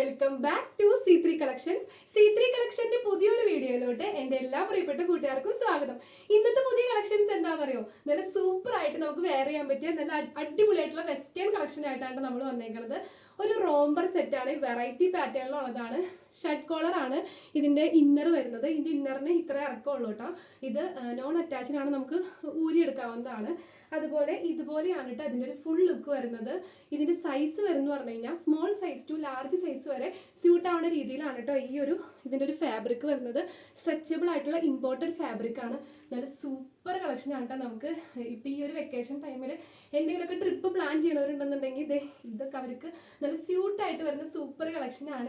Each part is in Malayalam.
Welcome back to C three collections C three കളക്ഷന്റെ പുതിയൊരു വീഡിയോയിലോട്ട് എന്റെ എല്ലാ പ്രിയപ്പെട്ട കൂട്ടുകാർക്കും സ്വാഗതം. ഇന്നത്തെ പുതിയ കളക്ഷൻസ് എന്താണെന്നറിയോ? നല്ല സൂപ്പർ ആയിട്ട് നമുക്ക് വെയർ ചെയ്യാൻ പറ്റിയ നല്ല അടി- അടിപൊളിയായിട്ടുള്ള വെസ്റ്റേൺ കളക്ഷൻ ആയിട്ടാണ് നമ്മൾ വന്നേക്കുന്നത് ഒരു റോംബർ സെറ്റ് ആണ് വെറൈറ്റി പാറ്റേണിലുള്ളതാണ് ഷർട്ട് കോളർ ആണ് ഇതിന്റെ ഇന്നർ വരുന്നത്. ഇതിന്റെ ഇന്നറിന് ഇത്ര ഇറക്കമുള്ളൂ കേട്ടോ. ഇത് നോൺ അറ്റാച്ച്ഡ് ആണ് നമുക്ക് ഊരിയെടുക്കാവുന്നതാണ്. അതുപോലെ ഇതുപോലെയാണ് കേട്ടോ അതിന്റെ ഒരു ഫുൾ ലുക്ക് വരുന്നത്. ഇതിന്റെ സൈസ് വരുന്ന പറഞ്ഞു കഴിഞ്ഞാൽ small size to large size വരെ സ്യൂട്ട് ആവുന്ന രീതിയിലാണ് കേട്ടോ ഈ ഒരു ഇതിന്റെ ഒരു ഫാബ്രിക് വരുന്നത്. സ്ട്രെച്ചബിൾ ആയിട്ടുള്ള ഇമ്പോർട്ടഡ് ഫാബ്രിക് ആണ്. നല്ല സൂപ്പർ കളക്ഷനാണ് കേട്ടോ നമുക്ക്. ഇപ്പൊ ഈ ഒരു വെക്കേഷൻ ടൈമിൽ എന്തെങ്കിലുമൊക്കെ ട്രിപ്പ് പ്ലാൻ ചെയ്യണവരുണ്ടെന്നുണ്ടെങ്കിൽ ഇത് ഇതൊക്കെ അവർക്ക് നല്ല സ്യൂട്ടായിട്ട് വരുന്ന സൂപ്പർ കളക്ഷൻ ആണ്.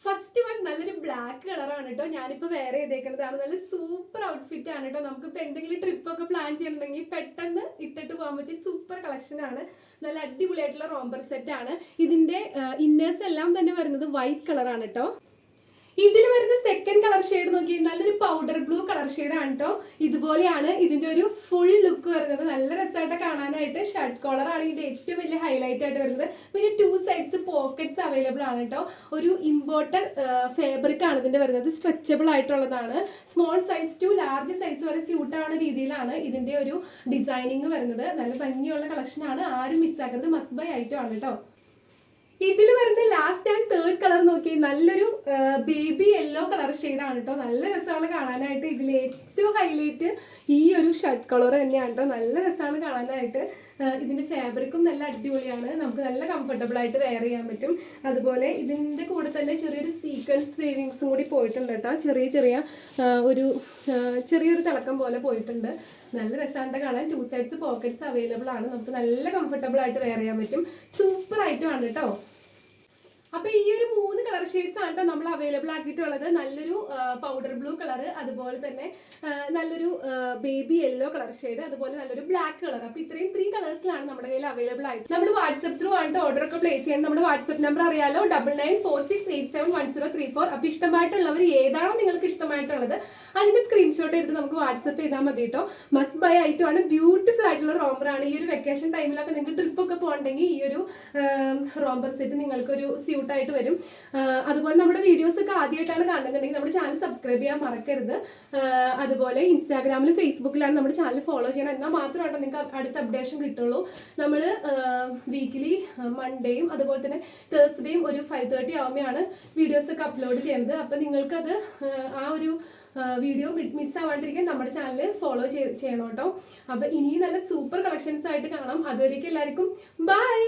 ഫസ്റ്റ് വൺ നല്ലൊരു ബ്ലാക്ക് കളറാണ് കേട്ടോ ഞാനിപ്പോ വേറെ ചെയ്തേക്കുന്നതാണ്. നല്ല സൂപ്പർ ഔട്ട്ഫിറ്റ് ആണ് കേട്ടോ നമുക്കിപ്പോൾ എന്തെങ്കിലും ട്രിപ്പ് ഒക്കെ പ്ലാൻ ചെയ്യണമെങ്കിൽ പെട്ടെന്ന് ഇട്ടിട്ട് പോകാൻ പറ്റിയ സൂപ്പർ കളക്ഷനാണ് നല്ല അടിപൊളിയായിട്ടുള്ള റോംബർ സെറ്റ് ആണ്. ഇതിന്റെ ഇന്നേഴ്സ് എല്ലാം തന്നെ വരുന്നത് വൈറ്റ് കളറാണ് കേട്ടോ ഇതിൽ വരുന്ന സെക്കൻഡ് കളർ ഷെയ്ഡ് നോക്കി നല്ലൊരു പൗഡർ ബ്ലൂ കളർ ഷെയ്ഡ് ആണ് കേട്ടോ ഇതുപോലെയാണ് ഇതിന്റെ ഒരു ഫുൾ ലുക്ക് വരുന്നത്. നല്ല രസമായിട്ട് കാണാനായിട്ട് ഷർട്ട് കോളർ ആണ് ഇതിന്റെ ഏറ്റവും വലിയ ഹൈലൈറ്റ് ആയിട്ട് വരുന്നത്. പിന്നെ ടു സൈഡ്സ് പോക്കറ്റ്സ് അവൈലബിൾ ആണ് കേട്ടോ ഒരു ഇമ്പോർട്ടഡ് ഫാബ്രിക് ആണ് ഇതിന്റെ വരുന്നത്. സ്ട്രെച്ചബിൾ ആയിട്ടുള്ളതാണ്. Small size to large size വരെ സ്യൂട്ട് ആവുന്ന രീതിയിലാണ് ഇതിന്റെ ഒരു ഡിസൈനിങ് വരുന്നത്. നല്ല ഭംഗിയുള്ള കളക്ഷൻ ആണ്. ആരും മിസ്സാക്കുന്നത് മസ്റ്റ് ബൈ ഐറ്റം ആണ് കേട്ടോ ഇതിൽ വരുന്ന ലാസ്റ്റ് ആൻഡ് തേർഡ് കളർ നോക്കി നല്ലൊരു ബേബി യെല്ലോ കളർ ആണ് കേട്ടോ നല്ല രസമാണ് കാണാനായിട്ട്. ഇതിൽ ഏറ്റവും ഹൈലൈറ്റ് ഈ ഒരു ഷർട്ട് കളർ തന്നെയാണ് കേട്ടോ നല്ല രസമാണ് കാണാനായിട്ട്. ഇതിന്റെ ഫാബ്രിക്കും നല്ല അടിപൊളിയാണ്. നമുക്ക് നല്ല കംഫർട്ടബിൾ ആയിട്ട് വെയർ ചെയ്യാൻ പറ്റും. അതുപോലെ ഇതിന്റെ കൂടെ തന്നെ ചെറിയൊരു സീക്വൻസ് വേവിങ്സും കൂടി പോയിട്ടുണ്ട് കേട്ടോ ചെറിയ ചെറിയ ഒരു ചെറിയൊരു തിളക്കം പോലെ പോയിട്ടുണ്ട്. നല്ല രസമാണ് കാണാൻ. ടു സൈഡ്സ് പോക്കറ്റ്സ് അവൈലബിൾ ആണ്. നമുക്ക് നല്ല കംഫർട്ടബിൾ ആയിട്ട് വെയർ ചെയ്യാൻ പറ്റും. സൂപ്പർ ആയിട്ടുമാണ് കേട്ടോ അപ്പൊ ഈ ഒരു മൂന്ന് കളർ ഷെയ്ഡ്സ് ആണ് നമ്മൾ അവൈലബിൾ ആക്കിയിട്ടുള്ളത്. നല്ലൊരു പൗഡർ ബ്ലൂ കളർ അതുപോലെ തന്നെ നല്ലൊരു ബേബി യെല്ലോ കളർ ഷെയ്ഡ് അതുപോലെ നല്ലൊരു ബ്ലാക്ക് കളർ അപ്പൊ ഇത്രയും ത്രീ കളേഴ്സിലാണ് നമ്മുടെ കയ്യിൽ അവൈലബിൾ ആയിട്ട്. നമ്മൾ വാട്സ്ആപ്പ് ത്രൂ ആണ് ഓർഡർ ഒക്കെ പ്ലേസ് ചെയ്യാൻ നമ്മുടെ വാട്സ്ആപ്പ് നമ്പർ അറിയാലോ? Double nine four six eight seven one zero three four അപ്പൊ ഇഷ്ടമായിട്ടുള്ളവർ ഏതാണോ നിങ്ങൾക്ക് ഇഷ്ടമായിട്ടുള്ളത് അതിന്റെ സ്ക്രീൻഷോട്ട് എടുത്ത് നമുക്ക് വാട്സ്ആപ്പ് ചെയ്താൽ മതി കേട്ടോ മസ്റ്റ് ബൈ ആണ്. ബ്യൂട്ടിഫുൾ ആയിട്ടുള്ള റോംബർ ആണ്. ഈ ഒരു വെക്കേഷൻ ടൈമിലൊക്കെ നിങ്ങൾക്ക് ട്രിപ്പ് ഒക്കെ പോകണമെങ്കിൽ ഈ ഒരു റോംബർ സെറ്റ് നിങ്ങൾക്ക് ഒരു സ്യൂട്ട് ആയിട്ട് വരും. അതുപോലെ നമ്മുടെ വീഡിയോസ് ഒക്കെ ആദ്യമായിട്ടാണ് കാണുന്നുണ്ടെങ്കിൽ നമ്മുടെ ചാനൽ സബ്സ്ക്രൈബ് ചെയ്യാൻ മറക്കരുത്. അതുപോലെ ഇൻസ്റ്റാഗ്രാമിലും ഫേസ്ബുക്കിലാണ് നമ്മുടെ ചാനൽ ഫോളോ ചെയ്യണം. എന്നാൽ മാത്രമാണ് നിങ്ങൾക്ക് അടുത്ത അപ്ഡേഷൻ കിട്ടുള്ളൂ. നമ്മൾ വീക്കിലി മൺഡേയും അതുപോലെ തന്നെ തേഴ്സ്ഡേയും ഒരു ഫൈവ് തേർട്ടി ആവുമ്പോഴാണ് വീഡിയോസ് ഒക്കെ അപ്ലോഡ് ചെയ്യുന്നത്. അപ്പം നിങ്ങൾക്കത് ആ ഒരു വീഡിയോ മിസ് ആവാണ്ടിരിക്കാൻ നമ്മുടെ ചാനൽ ഫോളോ ചെയ്യണം കേട്ടോ. അപ്പൊ ഇനിയും നല്ല സൂപ്പർ കളക്ഷൻസ് ആയിട്ട് കാണാം. അതുവരേക്കും എല്ലാവർക്കും ബൈ